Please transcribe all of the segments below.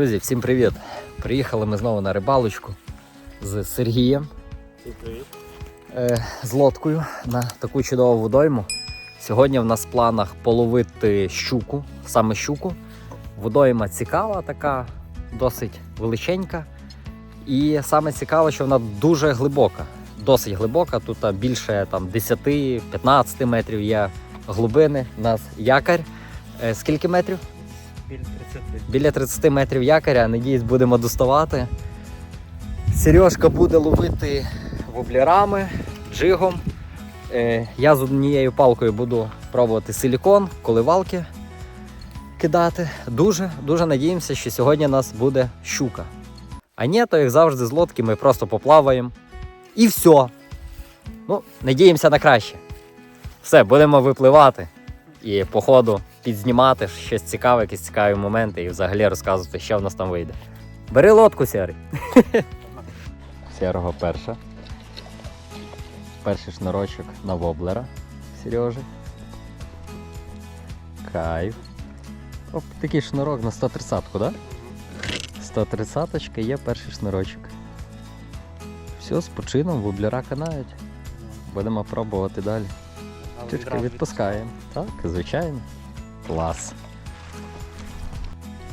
Друзі, всім привіт! Приїхали ми знову на рибалочку з Сергієм е, з лодкою на таку чудову водойму. Сьогодні в нас в планах половити щуку, саме щуку. Водойма цікава, така, досить величенька. І саме цікаве, що вона дуже глибока. Досить глибока. Тут а, більше там, 10-15 метрів є глибини. У нас якорь. Е, скільки метрів? Біль 30. Біля 30 метрів якоря, надіюсь, будемо доставати. Сережка буде ловити воблерами, джигом. Е, я з однією палкою буду пробувати силікон, коливалки кидати. Дуже, дуже надіємося, що сьогодні у нас буде щука. А ні, то як завжди з лодки ми просто поплаваємо. І все. Ну, надіємося на краще. Все, будемо випливати і по ходу підзнімати щось цікаве, якісь цікаві моменти і взагалі розказувати, що в нас там вийде. Бери лодку, Сірий. Сірого перша. Перший шнурочок на воблера Сережі. Кайф. Оп, такий шнурок на 130-ку, да? 130 є перший шнурочок. Все, з почином воблера канають. Будемо пробувати далі. Чучки відпускаємо. Так, звичайно. Клас.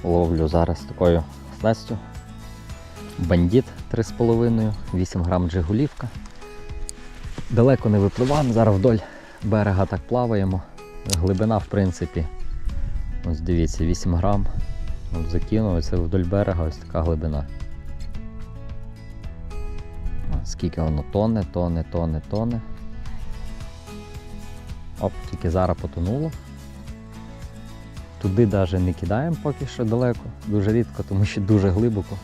Ловлю зараз такою снастю. Бандит 3,5, 8 грам джигулівка. Далеко не випливаємо, зараз вдоль берега так плаваємо. Глибина, в принципі, ось дивіться, 8 грам. От закинув, це вдоль берега ось така глибина. Скільки воно тоне, тоне, тоне, тоне. Оп, тільки зараз потонуло. Туди навіть не кидаємо поки що далеко, дуже рідко, тому що дуже глибоко.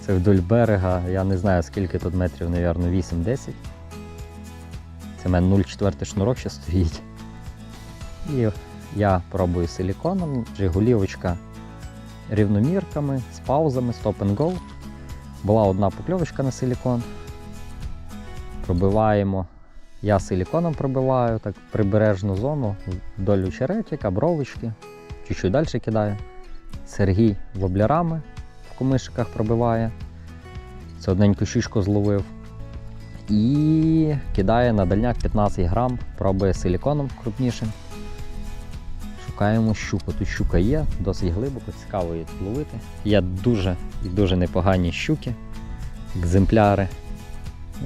Це вдоль берега, я не знаю скільки тут метрів, мабуть, 8-10. Це в мене 0,4 шнурок ще стоїть. І я пробую силіконом, джигулівочка рівномірками, з паузами, stop and go. Була одна покльовочка на силікон. Пробиваємо я силіконом пробиваю так прибережну зону вдоль очеретика, бровочки, чуть-чуть далі кидаю. Сергій воблярами в комишиках пробиває. Це одненьку щучку зловив. І кидає на дальняк 15 грам, пробує силіконом крупнішим. Шукаємо щуку. Тут щука є, досить глибоко, цікаво її ловити. Є дуже і дуже непогані щуки, екземпляри.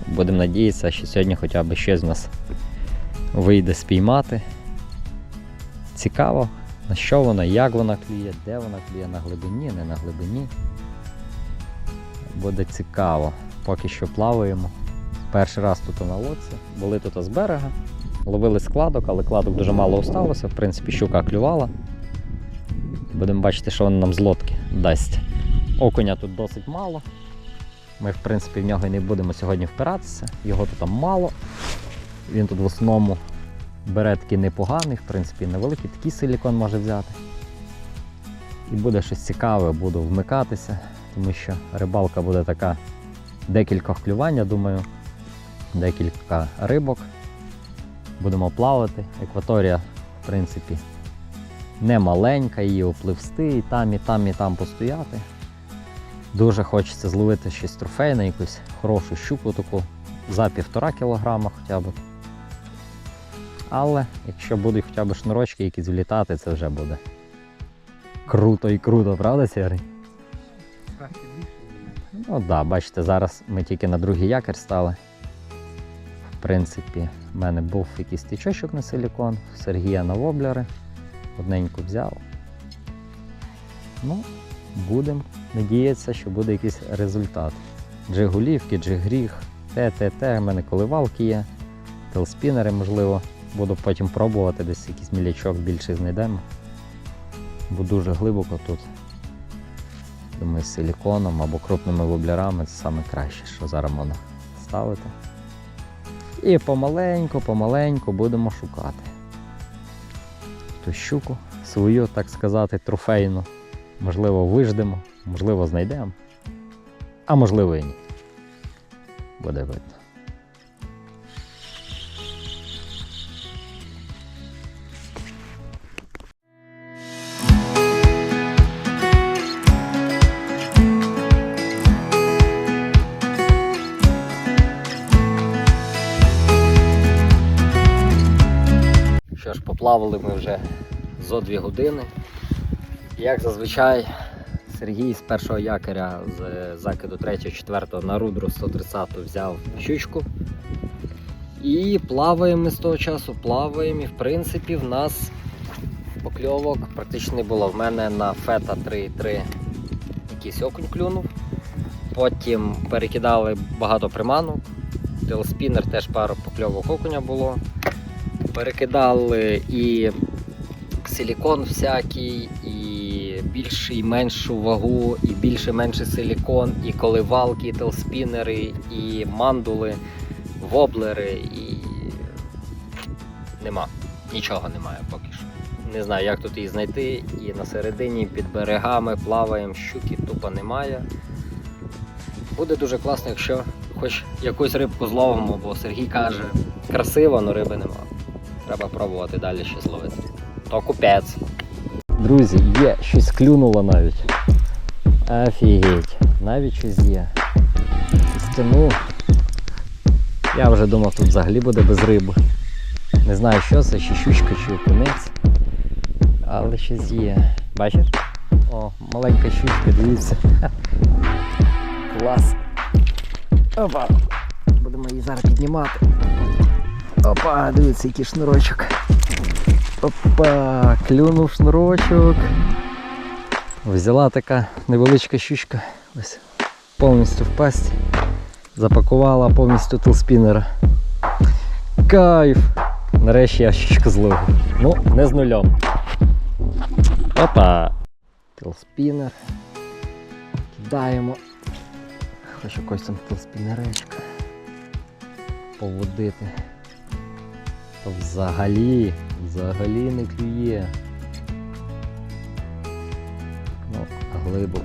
Будемо надіятися, що сьогодні хоча б щось в нас вийде спіймати. Цікаво, на що вона, як вона клює, де вона клює, на глибині, не на глибині. Буде цікаво. Поки що плаваємо. Перший раз тут на лодці, були тут з берега, ловили складок, але кладок дуже мало осталося. В принципі, щука клювала. Будемо бачити, що вона нам з лодки дасть. Окуня тут досить мало. Ми, в принципі, в нього і не будемо сьогодні впиратися, його тут там мало. Він тут в основному бере такий непоганий, в принципі, невеликий такий силікон може взяти. І буде щось цікаве, буду вмикатися, тому що рибалка буде така декілька клювань, я думаю, декілька рибок. Будемо плавати. Екваторія, в принципі, не маленька, її опливсти, і там, і там, і там постояти. Дуже хочеться зловити щось трофейне, якусь хорошу щуку таку за півтора кілограма хоча б. Але якщо будуть хоча б шнурочки якісь влітати, це вже буде круто і круто, правда, Сірий? Ну так, да, бачите, зараз ми тільки на другий якір стали. В принципі, в мене був якийсь тичочок на силікон, Сергія на воблери. Одненьку взяв. Ну, будемо надіятися, що буде якийсь результат. Джигулівки, джигріг, ТТТ, в мене коливалки є, телспінери, можливо, буду потім пробувати, десь якийсь мілячок більший знайдемо. Бо дуже глибоко тут. Думаю, з силіконом або крупними воблярами це саме краще, що зараз можна ставити. І помаленьку, помаленьку будемо шукати. Ту щуку свою, так сказати, трофейну. Можливо, виждемо, можливо, знайдемо, а можливо і ні. Буде видно. Що ж, поплавали ми вже зо дві години. Як зазвичай, Сергій з першого якоря з закиду 3-4 на рудру 130 взяв щучку. І плаваємо ми з того часу, плаваємо. І в принципі в нас покльовок практично не було. В мене на фета 3,3 якийсь окунь клюнув. Потім перекидали багато приманок. Телспінер теж пару покльовок окуня було. Перекидали і силікон всякий, і більшу і меншу вагу, і більше менше силікон, і коливалки, і телспінери, і мандули, воблери, і нема. Нічого немає поки що. Не знаю, як тут її знайти. І на середині під берегами плаваємо, щуки тупо немає. Буде дуже класно, якщо хоч якусь рибку зловимо, бо Сергій каже, красиво, але риби нема. Треба пробувати далі ще зловити. То купець. Друзі, є, щось клюнуло навіть. Офігеть, навіть щось є. Стяну. Я вже думав, тут взагалі буде без риби. Не знаю, що це, чи щучка, чи окунець. Але щось є. Бачиш? О, маленька щучка, дивіться. Клас. Опа. Будемо її зараз піднімати. Опа, дивіться, який шнурочок. Опа, клюнув шнурочок. Взяла така невеличка щучка. Ось повністю в пасть. Запакувала повністю тулспінера. Кайф! Нарешті я щучку зловив. Ну, не з нульом. Опа! Тилспінер. Кидаємо. Хоч якось там тилспінеречка. Поводити. Взагалі, взагалі не клює. Ну, глибоко.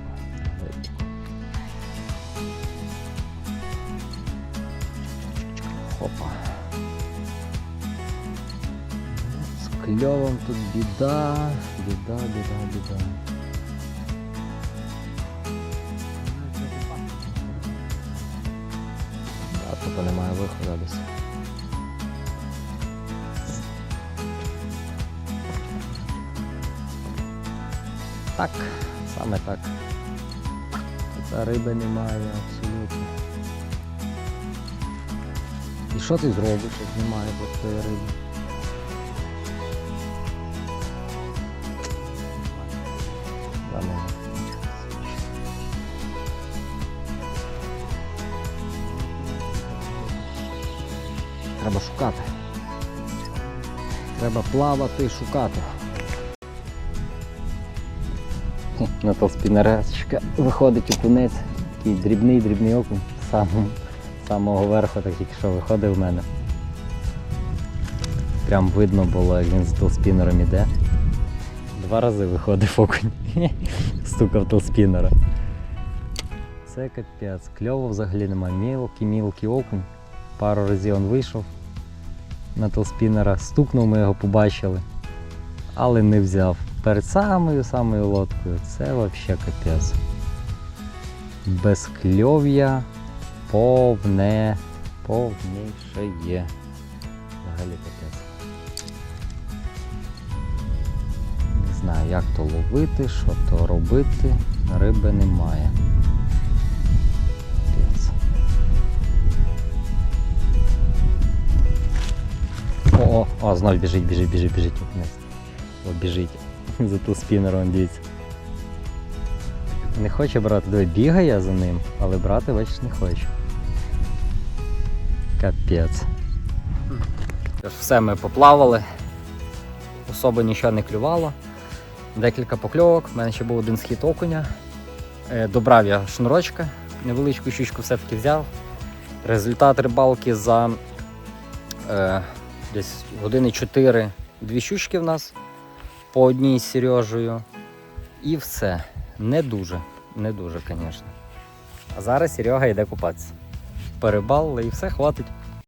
З кльовом тут біда, біда, біда, біда. А тут немає виходу десь. Так, саме так. Тут риби немає абсолютно. І що ти зробиш, як немає такої риби? Треба шукати. Треба плавати шукати. На толспінеречка виходить окунець. Такий дрібний, дрібний окунь. З самого верху так тільки що виходив в мене. Прям видно було, як він з толспінером іде. Два рази виходив окунь. Стукав толспінера. Це капець. Кльово взагалі немає. Мілкий, мілкий окунь. Пару разів він вийшов на толспінера, стукнув, ми його побачили, але не взяв. Перед самою самою лодкою це взагалі капець. Безкльов'я повне, повніше є. Взагалі капець. Не знаю, як то ловити, що то робити. Риби немає. О, о, о, знов біжить, біжить, біжить, біжить вниз. О, біжить. За ту спінером, дивіться. Не хоче брати, диви, бігає за ним, але брати, бачиш, не хоче. Капець. Все, ми поплавали. Особо нічого не клювало. Декілька покльовок. У мене ще був один схід окуня. Е, Добрав я шнурочка, невеличку щучку все-таки взяв. Результат рибалки за е, десь години 4 дві щучки в нас по одній Сережею. І все. Не дуже, не дуже, звісно. А зараз Серега йде купатися. Перебалили і все, хватить.